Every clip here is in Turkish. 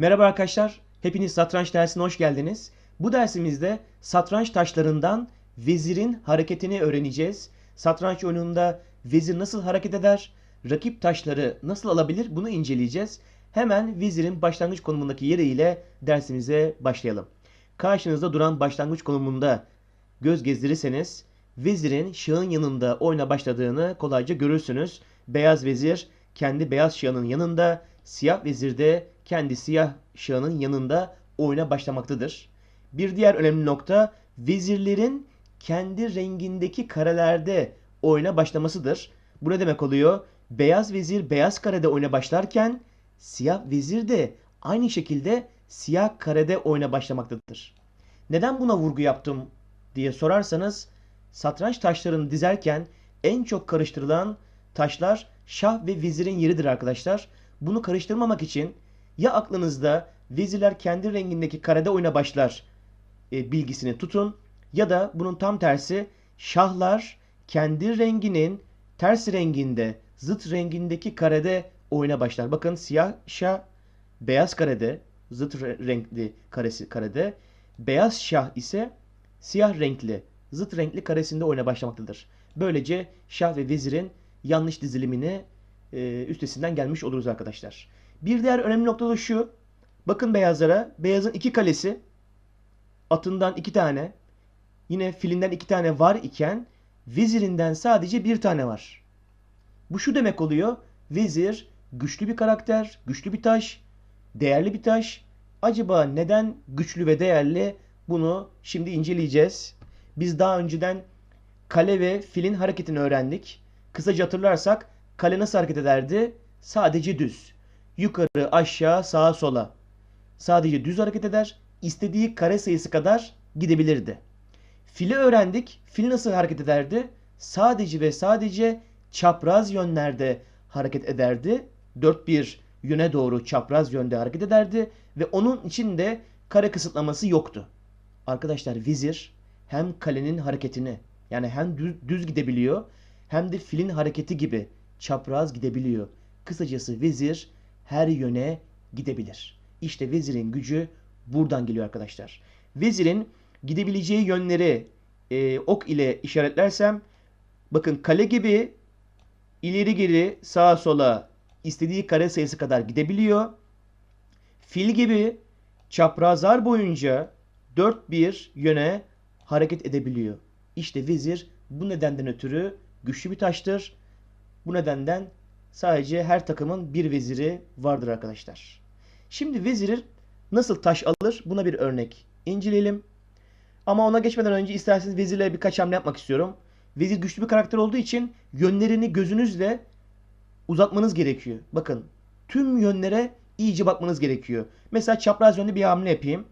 Merhaba arkadaşlar, hepiniz satranç dersine hoş geldiniz. Bu dersimizde satranç taşlarından vezirin hareketini öğreneceğiz. Satranç oyununda vezir nasıl hareket eder, rakip taşları nasıl alabilir bunu inceleyeceğiz. Hemen vezirin başlangıç konumundaki yeriyle dersimize başlayalım. Karşınızda duran başlangıç konumunda göz gezdirirseniz vezirin şahın yanında oyuna başladığını kolayca görürsünüz. Beyaz vezir kendi beyaz şahının yanında, siyah vezir de kendi siyah şahının yanında oyuna başlamaktadır. Bir diğer önemli nokta vezirlerin kendi rengindeki karelerde oyuna başlamasıdır. Bu ne demek oluyor? Beyaz vezir beyaz karede oyuna başlarken siyah vezir de aynı şekilde siyah karede oyuna başlamaktadır. Neden buna vurgu yaptım diye sorarsanız satranç taşlarını dizerken en çok karıştırılan taşlar şah ve vezirin yeridir arkadaşlar. Bunu karıştırmamak için ya aklınızda vezirler kendi rengindeki karede oyuna başlar e, bilgisini tutun ya da bunun tam tersi şahlar kendi renginin ters renginde zıt rengindeki karede oyuna başlar. Bakın siyah şah beyaz karede zıt re- renkli karesi karede beyaz şah ise siyah renkli zıt renkli karesinde oyuna başlamaktadır. Böylece şah ve vezirin yanlış dizilimini e, üstesinden gelmiş oluruz arkadaşlar. Bir diğer önemli nokta da şu. Bakın beyazlara. Beyazın iki kalesi atından iki tane yine filinden iki tane var iken vezirinden sadece bir tane var. Bu şu demek oluyor. Vezir güçlü bir karakter, güçlü bir taş, değerli bir taş. Acaba neden güçlü ve değerli bunu şimdi inceleyeceğiz. Biz daha önceden kale ve filin hareketini öğrendik. Kısaca hatırlarsak kale nasıl hareket ederdi? Sadece düz. Yukarı, aşağı, sağa, sola. Sadece düz hareket eder. İstediği kare sayısı kadar gidebilirdi. Fili öğrendik. Fil nasıl hareket ederdi? Sadece ve sadece çapraz yönlerde hareket ederdi. Dört bir yöne doğru çapraz yönde hareket ederdi ve onun içinde kare kısıtlaması yoktu. Arkadaşlar vezir hem kalenin hareketini yani hem düz, düz gidebiliyor hem de filin hareketi gibi çapraz gidebiliyor. Kısacası vezir her yöne gidebilir. İşte vezirin gücü buradan geliyor arkadaşlar. Vezirin gidebileceği yönleri e, ok ile işaretlersem bakın kale gibi ileri geri sağa sola istediği kare sayısı kadar gidebiliyor. Fil gibi çaprazlar boyunca dört bir yöne hareket edebiliyor. İşte vezir bu nedenden ötürü güçlü bir taştır. Bu nedenden sadece her takımın bir veziri vardır arkadaşlar. Şimdi veziri nasıl taş alır? Buna bir örnek inceleyelim. Ama ona geçmeden önce isterseniz vezirle birkaç hamle yapmak istiyorum. Vezir güçlü bir karakter olduğu için yönlerini gözünüzle uzatmanız gerekiyor. Bakın tüm yönlere iyice bakmanız gerekiyor. Mesela çapraz yönlü bir hamle yapayım.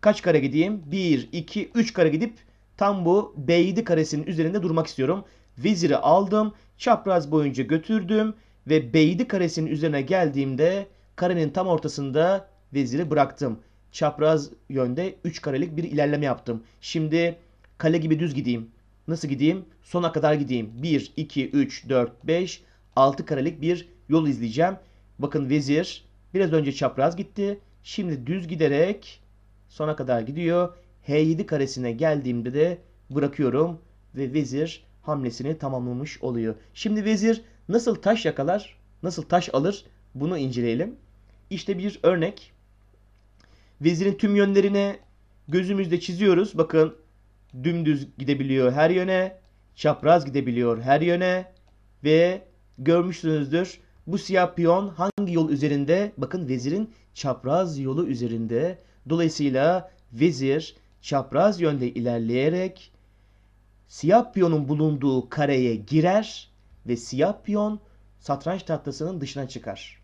Kaç kare gideyim? 1, 2, 3 kare gidip tam bu B7 karesinin üzerinde durmak istiyorum. Veziri aldım, çapraz boyunca götürdüm ve B7 karesinin üzerine geldiğimde karenin tam ortasında veziri bıraktım. Çapraz yönde 3 karelik bir ilerleme yaptım. Şimdi kale gibi düz gideyim. Nasıl gideyim? Sona kadar gideyim. 1, 2, 3, 4, 5, 6 karelik bir yol izleyeceğim. Bakın vezir biraz önce çapraz gitti. Şimdi düz giderek sona kadar gidiyor. H7 karesine geldiğimde de bırakıyorum ve vezir hamlesini tamamlamış oluyor. Şimdi vezir nasıl taş yakalar, nasıl taş alır bunu inceleyelim. İşte bir örnek. Vezirin tüm yönlerine gözümüzde çiziyoruz. Bakın dümdüz gidebiliyor her yöne, çapraz gidebiliyor her yöne ve görmüşsünüzdür bu siyah piyon hangi yol üzerinde? Bakın vezirin çapraz yolu üzerinde. Dolayısıyla vezir çapraz yönde ilerleyerek siyah piyonun bulunduğu kareye girer ve siyah piyon satranç tahtasının dışına çıkar.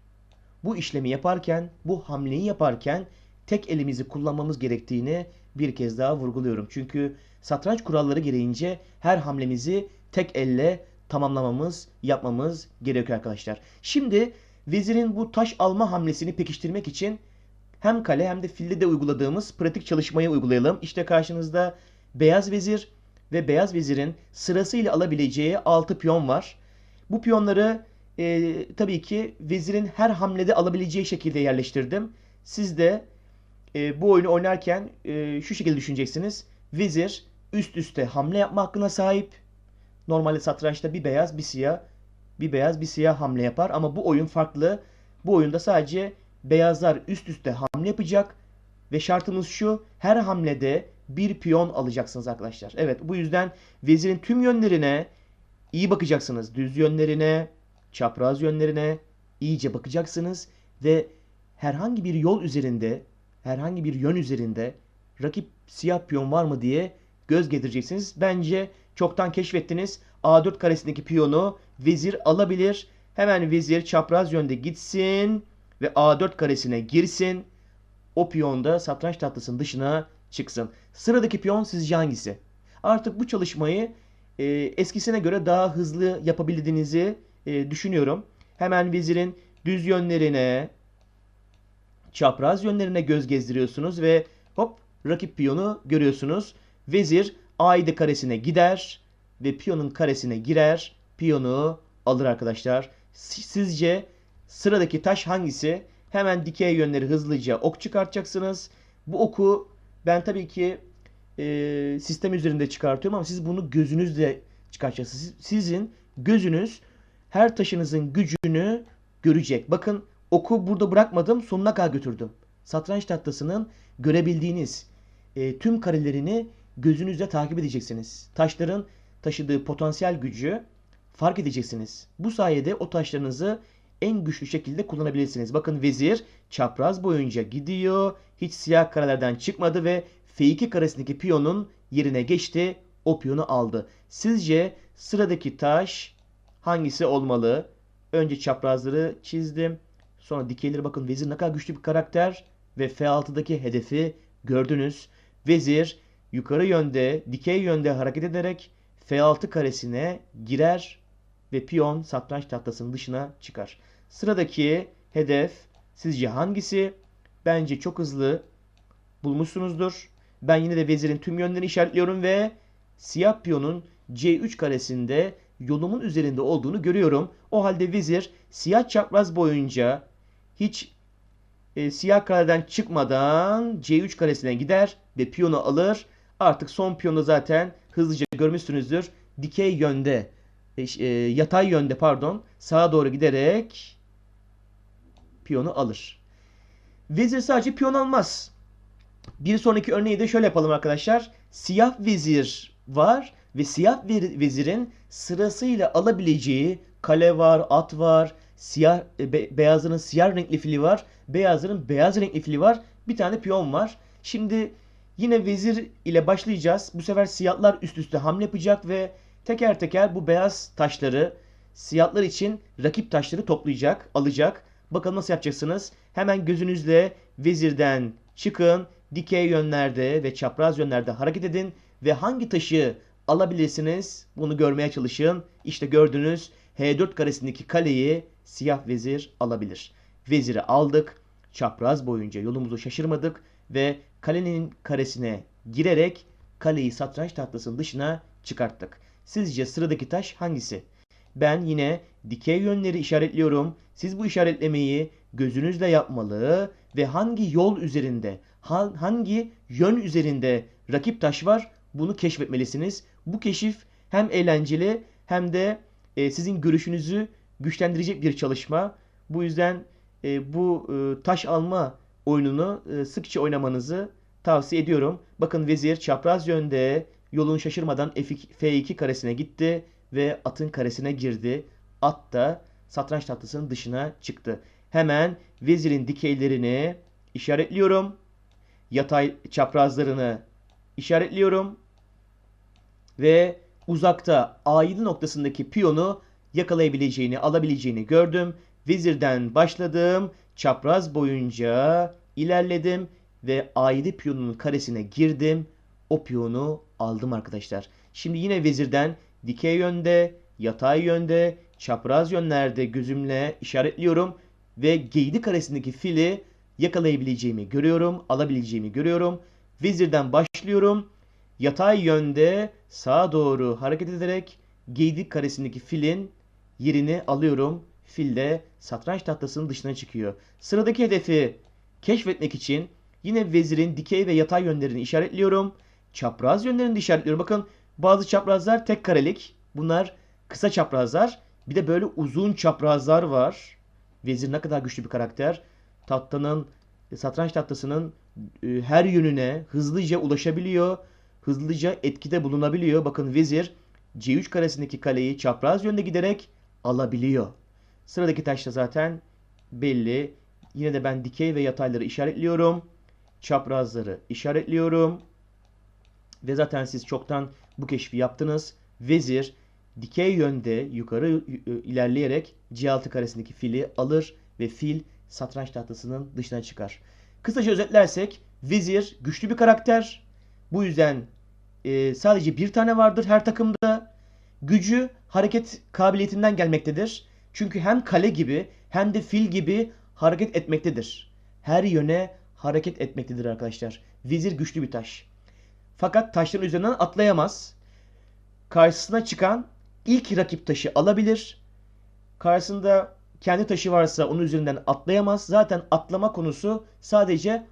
Bu işlemi yaparken, bu hamleyi yaparken tek elimizi kullanmamız gerektiğini bir kez daha vurguluyorum. Çünkü satranç kuralları gereğince her hamlemizi tek elle tamamlamamız, yapmamız gerekiyor arkadaşlar. Şimdi vezirin bu taş alma hamlesini pekiştirmek için hem kale hem de filde de uyguladığımız pratik çalışmayı uygulayalım. İşte karşınızda beyaz vezir ve beyaz vezirin sırasıyla alabileceği 6 piyon var. Bu piyonları e, tabii ki vezirin her hamlede alabileceği şekilde yerleştirdim. Siz de e, bu oyunu oynarken e, şu şekilde düşüneceksiniz. Vezir üst üste hamle yapma hakkına sahip. Normalde satrançta bir beyaz bir siyah bir beyaz bir siyah hamle yapar ama bu oyun farklı. Bu oyunda sadece beyazlar üst üste hamle yapacak ve şartımız şu her hamlede bir piyon alacaksınız arkadaşlar. Evet bu yüzden vezirin tüm yönlerine iyi bakacaksınız. Düz yönlerine, çapraz yönlerine iyice bakacaksınız ve herhangi bir yol üzerinde, herhangi bir yön üzerinde rakip siyah piyon var mı diye göz getireceksiniz. Bence çoktan keşfettiniz. A4 karesindeki piyonu vezir alabilir. Hemen vezir çapraz yönde gitsin ve A4 karesine girsin. O piyon da satranç tahtasının dışına çıksın. Sıradaki piyon sizce hangisi? Artık bu çalışmayı e, eskisine göre daha hızlı yapabildiğinizi e, düşünüyorum. Hemen vezirin düz yönlerine, çapraz yönlerine göz gezdiriyorsunuz ve hop rakip piyonu görüyorsunuz. Vezir A7 karesine gider ve piyonun karesine girer. Piyonu alır arkadaşlar. Sizce sıradaki taş hangisi? Hemen dikey yönleri hızlıca ok çıkartacaksınız. Bu oku ben tabii ki e, sistem üzerinde çıkartıyorum ama siz bunu gözünüzle çıkartacaksınız. Sizin gözünüz her taşınızın gücünü görecek. Bakın oku burada bırakmadım sonuna kadar götürdüm. Satranç tahtasının görebildiğiniz e, tüm karelerini gözünüzle takip edeceksiniz. Taşların taşıdığı potansiyel gücü fark edeceksiniz. Bu sayede o taşlarınızı en güçlü şekilde kullanabilirsiniz. Bakın vezir çapraz boyunca gidiyor. Hiç siyah karelerden çıkmadı ve F2 karesindeki piyonun yerine geçti. O piyonu aldı. Sizce sıradaki taş hangisi olmalı? Önce çaprazları çizdim. Sonra dikeyleri bakın vezir ne kadar güçlü bir karakter. Ve F6'daki hedefi gördünüz. Vezir yukarı yönde, dikey yönde hareket ederek F6 karesine girer ve piyon satranç tahtasının dışına çıkar. Sıradaki hedef sizce hangisi? Bence çok hızlı bulmuşsunuzdur. Ben yine de vezirin tüm yönlerini işaretliyorum ve siyah piyonun C3 karesinde yolumun üzerinde olduğunu görüyorum. O halde vezir siyah çapraz boyunca hiç e, siyah kareden çıkmadan C3 karesine gider ve piyonu alır. Artık son piyonu zaten hızlıca görmüşsünüzdür. Dikey yönde, e, e, yatay yönde pardon sağa doğru giderek piyonu alır. Vezir sadece piyon almaz. Bir sonraki örneği de şöyle yapalım arkadaşlar. Siyah vezir var ve siyah vezirin sırasıyla alabileceği kale var, at var, siyah e, be, beyazların siyah renkli fili var, beyazların beyaz renkli fili var. Bir tane piyon var. Şimdi yine vezir ile başlayacağız. Bu sefer siyahlar üst üste hamle yapacak ve teker teker bu beyaz taşları siyahlar için rakip taşları toplayacak, alacak. Bakalım nasıl yapacaksınız? Hemen gözünüzle vezirden çıkın. Dikey yönlerde ve çapraz yönlerde hareket edin. Ve hangi taşı alabilirsiniz? Bunu görmeye çalışın. İşte gördünüz H4 karesindeki kaleyi siyah vezir alabilir. Veziri aldık. Çapraz boyunca yolumuzu şaşırmadık ve kalenin karesine girerek kaleyi satranç tahtasının dışına çıkarttık. Sizce sıradaki taş hangisi? Ben yine dikey yönleri işaretliyorum. Siz bu işaretlemeyi gözünüzle yapmalı ve hangi yol üzerinde, hangi yön üzerinde rakip taş var bunu keşfetmelisiniz. Bu keşif hem eğlenceli hem de e, sizin görüşünüzü güçlendirecek bir çalışma. Bu yüzden e, bu e, taş alma oyununu sıkça oynamanızı tavsiye ediyorum. Bakın vezir çapraz yönde yolun şaşırmadan F2 karesine gitti ve atın karesine girdi. At da satranç tahtasının dışına çıktı. Hemen vezirin dikeylerini işaretliyorum. Yatay çaprazlarını işaretliyorum. Ve uzakta A7 noktasındaki piyonu yakalayabileceğini, alabileceğini gördüm. Vezirden başladım. Çapraz boyunca ilerledim ve A7 piyonunun karesine girdim. O piyonu aldım arkadaşlar. Şimdi yine vezirden dikey yönde, yatay yönde, çapraz yönlerde gözümle işaretliyorum ve geydi karesindeki fili yakalayabileceğimi görüyorum, alabileceğimi görüyorum. Vezirden başlıyorum. Yatay yönde sağa doğru hareket ederek geydi karesindeki filin yerini alıyorum. Fil de satranç tahtasının dışına çıkıyor. Sıradaki hedefi keşfetmek için yine vezirin dikey ve yatay yönlerini işaretliyorum. Çapraz yönlerini de işaretliyorum. Bakın bazı çaprazlar tek karelik. Bunlar kısa çaprazlar. Bir de böyle uzun çaprazlar var. Vezir ne kadar güçlü bir karakter. Tahtanın, satranç tahtasının e, her yönüne hızlıca ulaşabiliyor. Hızlıca etkide bulunabiliyor. Bakın vezir C3 karesindeki kaleyi çapraz yönde giderek alabiliyor. Sıradaki taş da zaten belli. Yine de ben dikey ve yatayları işaretliyorum. Çaprazları işaretliyorum. Ve zaten siz çoktan bu keşfi yaptınız. Vezir dikey yönde yukarı ilerleyerek C6 karesindeki fili alır ve fil satranç tahtasının dışına çıkar. Kısaca özetlersek vezir güçlü bir karakter. Bu yüzden e, sadece bir tane vardır her takımda. Gücü hareket kabiliyetinden gelmektedir. Çünkü hem kale gibi hem de fil gibi hareket etmektedir. Her yöne hareket etmektedir arkadaşlar. Vezir güçlü bir taş. Fakat taşların üzerinden atlayamaz. Karşısına çıkan ilk rakip taşı alabilir. Karşısında kendi taşı varsa onun üzerinden atlayamaz. Zaten atlama konusu sadece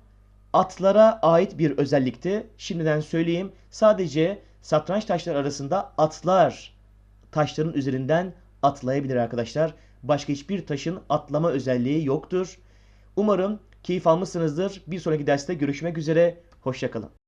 atlara ait bir özellikti. Şimdiden söyleyeyim. Sadece satranç taşları arasında atlar taşların üzerinden atlayabilir arkadaşlar. Başka hiçbir taşın atlama özelliği yoktur. Umarım keyif almışsınızdır. Bir sonraki derste görüşmek üzere. Hoşçakalın.